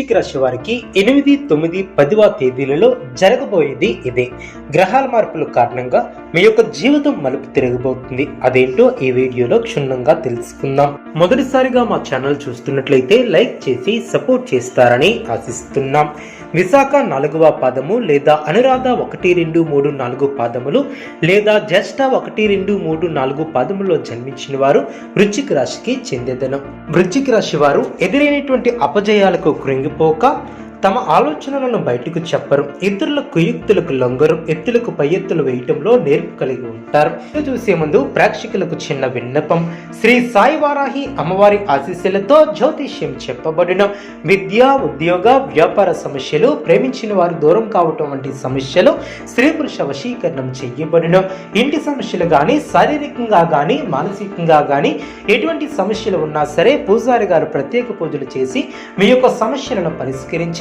వృశ్చిక రాశి వారికి ఎనిమిది తొమ్మిది పదివ తేదీలలో జరగబోయేది ఇదే. గ్రహాల మార్పుల కారణంగా మీ యొక్క జీవితం మలుపు తిరగబోతుంది. అదేంటో ఈ వీడియోలో క్షుణ్ణంగా తెలుసుకుందాం. మొదటిసారిగా మా ఛానల్ చూస్తున్నట్లయితే లైక్ చేసి సపోర్ట్ చేస్తారని ఆశిస్తున్నాం. విశాఖ నాలుగవ పాదము లేదా అనురాధ ఒకటి రెండు మూడు నాలుగు పాదములు లేదా జ్యేష్ఠ ఒకటి రెండు మూడు నాలుగు పాదములో జన్మించిన వారు వృశ్చిక రాశికి చెందేదనం. వృశ్చిక రాశి వారు ఎదురైనటువంటి అపజయాలకు కృంగిపోక తమ ఆలోచనలను బయటకు చెప్పరు. ఇతరుల కుయుక్తులకు లొంగరు. ఎత్తులకు పై ఎత్తులు వేయటంలో నేర్పు కలిగి ఉంటారు. చూసే ముందు ప్రేక్షకులకు చిన్న విన్నపం. శ్రీ సాయి వారాహి అమ్మవారి ఆశీస్సులతో జ్యోతిష్యం చెప్పబడిన. విద్య ఉద్యోగ వ్యాపార సమస్యలు ప్రేమించిన వారు దూరం కావటం వంటి సమస్యలు స్త్రీ పురుష వశీకరణం చెయ్యబడిన ఇంటి సమస్యలు కానీ శారీరకంగా కానీ మానసికంగా కానీ ఎటువంటి సమస్యలు ఉన్నా సరే పూజారి గారు ప్రత్యేక పూజలు చేసి మీ యొక్క సమస్యలను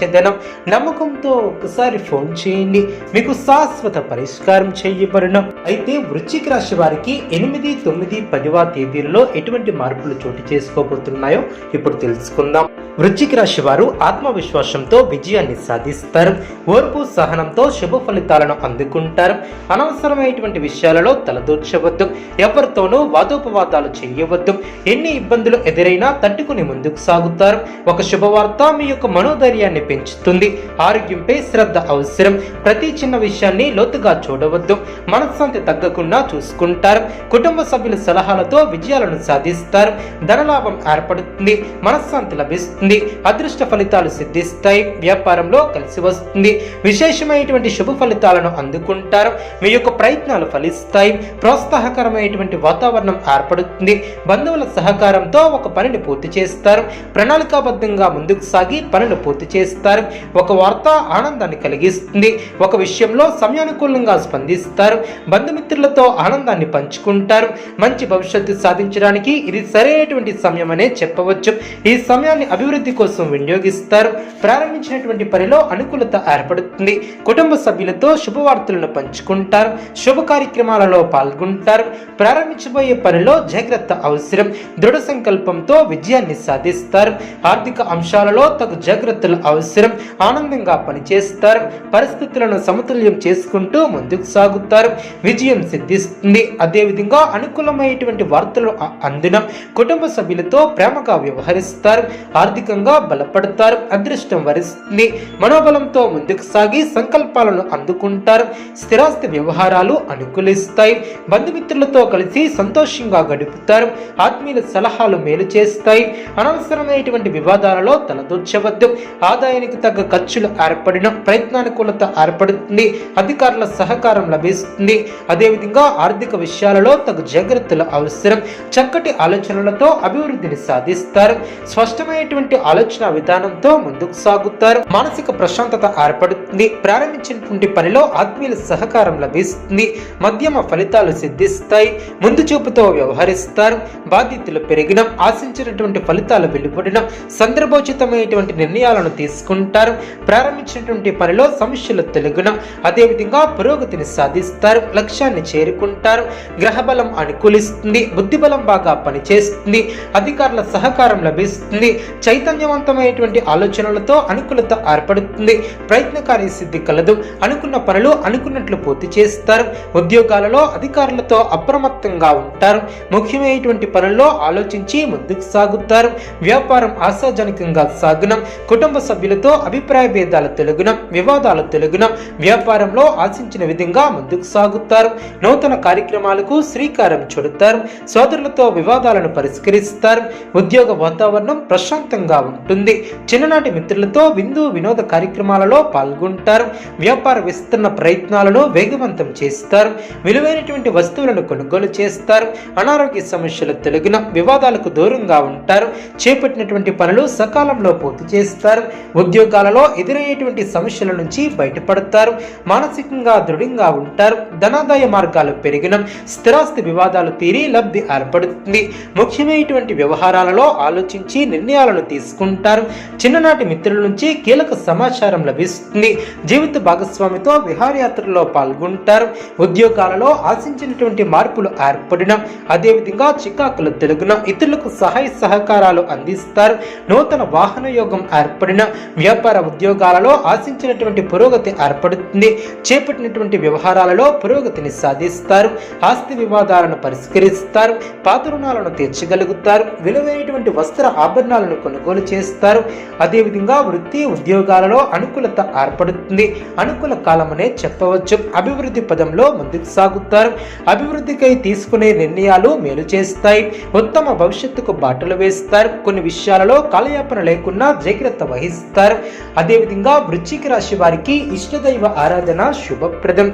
పరిష్కరించేదనం నమ్మకంతో ఒకసారి ఫోన్ చేయండి. మీకు శాశ్వత పరిష్కారం చేయబడిన. అయితే వృశ్చిక రాశి వారికి ఎనిమిది తొమ్మిది పదివ తేదీలలో ఎటువంటి మార్పులు చోటు చేసుకోబోతున్నాయో ఇప్పుడు తెలుసుకుందాం. వృశ్చిక రాశి వారు ఆత్మవిశ్వాసంతో విజయాన్ని సాధిస్తారు. ఓర్పు సహనంతో శుభ ఫలితాలను అందుకుంటారు. అనవసరమైనటువంటి విషయాలలో తలదూర్చవద్దు. ఎవరితోనూ వాదోపవాదాలు చేయవద్దు. ఎన్ని ఇబ్బందులు ఎదురైనా తట్టుకుని ముందుకు సాగుతారు. ఒక శుభవార్త మీ యొక్క మనోధైర్యాన్ని పెంచుతుంది. ఆరోగ్యంపై శ్రద్ధ అవసరం. ప్రతి చిన్న విషయాన్ని లోతుగా చూడవద్దు. మనశ్శాంతి తగ్గకుండా చూసుకుంటారు. కుటుంబ సభ్యుల సలహాలతో విజయాలను సాధిస్తారు. ధనలాభం ఏర్పడుతుంది. మనశ్శాంతి లభిస్తుంది. అదృష్ట ఫలితాలు సిద్ధిస్తాయి. వ్యాపారంలో కలిసి వస్తుంది. విశేషమైనటువంటి శుభ ఫలితాలను అందుకుంటారు. మీ యొక్క ప్రయత్నాలు ఫలిస్తాయి. ప్రోత్సాహకరమైనటువంటి వాతావరణం ఏర్పడుతుంది. బంధువుల సహకారంతో ఒక పనిని పూర్తి చేస్తారు. ప్రణాళికాబద్ధంగా ముందుకు సాగి పనులు పూర్తి చేస్తారు. ఒక వార్త ఆనందాన్ని కలిగిస్తుంది. ఒక విషయంలో సమయానుకూలంగా స్పందిస్తారు. బంధుమిత్రులతో ఆనందాన్ని పంచుకుంటారు. మంచి భవిష్యత్తు సాధించడానికి ఇది సరైనటువంటి సమయం అనే చెప్పవచ్చు. ఈ సమయాన్ని అభివృద్ధి కోసం వినియోగిస్తారు. ప్రారంభించినటువంటి పనిలో అనుకూలత ఏర్పడుతుంది. కుటుంబ సభ్యులతో శుభవార్తలను పంచుకుంటారు. శుభ కార్యక్రమాలలో పాల్గొంటారు. ప్రారంభించబోయే పనిలో జాగ్రత్త అవసరం. దృఢ సంకల్పంతో విజయాన్ని సాధిస్తారు. ఆర్థిక అంశాలలో తగు జాగ్రత్తలు అవసరం. ఆనందంగా పనిచేస్తారు. పరిస్థితులను సమతుల్యం చేసుకుంటూ ముందుకు సాగుతారు. విజయం సిద్ధిస్తుంది. అదేవిధంగా అనుకూలమైనటువంటి వార్తలు అందిన కుటుంబ సభ్యులతో ప్రేమగా వ్యవహరిస్తారు. ఆర్థికంగా బలపడతారు. అదృష్టం వరిస్తుంది. మనోబలంతో ముందుకు సాగి సంకల్పాలను అందుకుంటారు. స్థిరాస్తి వ్యవహారాలు అనుకూలిస్తాయి. బంధుమిత్రులతో కలిసి సంతోషంగా గడుపుతారు. ఆత్మీయుల సలహాలు మేలు చేస్తాయి. అనవసరమైనటువంటి వివాదాలలో తలదూర్చవద్దు. ఆదాయానికి తగ్గ ఖర్చులు ఏర్పడిన ప్రయత్నానుకూలత ఏర్పడుతుంది అధికారుల సహకారం లభిస్తుంది. అదేవిధంగా ఆర్థిక విషయాలలో తగు జాగ్రత్తలు అవసరం. చక్కటి ఆలోచనలతో అభివృద్ధిని సాధిస్తారు. స్పష్టమైనటువంటి ఆలోచన విధానంతో ముందుకు సాగుతారు. మానసిక ప్రశాంతత ఏర్పడుతుంది. ప్రారంభించినటువంటి పనిలో ఆత్మీయుల సహకారం లభిస్తుంది. మధ్యమ ఫలితాలు సిద్ధిస్తాయి. ముందు చూపుతో వ్యవహరిస్తారు. బాధ్యతలు పెరిగిన ఆశించినటువంటి ఫలితాలు వెలువడిన సందర్భోచితమైనటువంటి నిర్ణయాలను తీసుకుంటారు ప్రారంభించినటువంటి పనిలో సమస్యలు తెలుగున అదేవిధంగా పురోగతిని సాధిస్తారు. లక్ష్యాన్ని చేరుకుంటారు. గ్రహబలం అనుకూలిస్తుంది. బుద్ధిబలం బాగా పనిచేస్తుంది. అధికారుల సహకారం లభిస్తుంది. చైతన్యవంతమైనటువంటి ఆలోచనలతో అనుకూలత ఏర్పడుతుంది. ప్రయత్నకారి సిద్ధి కలదు. అనుకున్న పనులు అనుకున్నట్లు పూర్తి చేస్తారు. ఉద్యోగాలలో అధికారులతో అప్రమత్తంగా ఉంటారు. ముఖ్యమైనటువంటి పనుల్లో ఆలోచించి ముందుకు సాగుతారు. వ్యాపారం ఆశాజనకంగా సాగున. కుటుంబ సభ్యులతో అభిప్రాయ భేదాలు తెలుగున వివాదాలు తెలుగున వ్యాపారంలో ఆశించిన విధంగా ముందుకు సాగుతారు. నూతన కార్యక్రమాలకు శ్రీకారం చుడతారు. సోదరులతో వివాదాలను పరిష్కరిస్తారు. ఉద్యోగ వాతావరణం ప్రశాంతంగా ఉంటుంది. చిన్ననాటి మిత్రులతో విందు వినోద కార్యక్రమాలలో పాల్గొంటారు. వ్యాపార విస్తరణ ప్రయత్నాలను వేగవంతం చేస్తారు. విలువైనటువంటి వస్తువులను కొనుగోలు చేస్తారు. అనారోగ్య సమస్యలు తెలుగున వివాదాలకు దూరంగా ఉంటారు. చేపట్టినటువంటి పనులు సకాలంలో పూర్తి చేస్తారు. ఉద్యోగాలలో ఎదురయ్యేటువంటి సమస్యల నుంచి బయటపడతారు. మానసికంగా దృఢంగా ఉంటారు. ధనాదాయ మార్గాలు పెరిగిన స్థిరాస్తి వివాదాలు తీరి లబ్ధి ఏర్పడుతుంది. ముఖ్యమైనటువంటి వ్యవహారాలలో ఆలోచించి నిర్ణయాలను తీసుకుంటారు. చిన్ననాటి మిత్రుల నుంచి కీలక సమాచారం లభిస్తుంది. జీవిత భాగస్వామితో విహారయాత్రలో పాల్గొంటారు. ఉద్యోగాలలో ఆశించినటువంటి మార్పులు ఏర్పడిన. అదేవిధంగా చికాకులు తెలుగున. ఇతరులకు సహాయ సహకారాలు అందిస్తారు. నూతన వాహన యోగం ఏర్పడిన. వ్యాపార ఉద్యోగాలలో ఆశించినటువంటి పురోగతి ఏర్పడుతుంది. చేపట్టినటువంటి వ్యవహారాలలో పురోగతిని సాధిస్తారు ఆస్తి వివాదాలను పరిష్కరిస్తారు పాత రుణాలను తీర్చగలుగుతారు విలువైనటువంటి వస్త్ర ఆభరణాలను కొనుగోలు చేస్తారు. అదేవిధంగా వృత్తి ఉద్యోగాలలో అనుకూలత ఏర్పడుతుంది. అనుకూల కాలమనే చెప్పవచ్చు. అభివృద్ధి పదంలో ముందుకు సాగుతారు. అభివృద్ధికై తీసుకునే నిర్ణయాలు మేలు చేస్తాయి. ఉత్తమ భవిష్యత్తుకు బాటలు వేస్తారు. కొన్ని విషయాలలో కాలయాపన లేకుండా జాగ్రత్త వహిస్తారు. అదేవిధంగా వృశ్చిక రాశి వారికి ఇష్టదైవ ఆరాధన శుభప్రదం.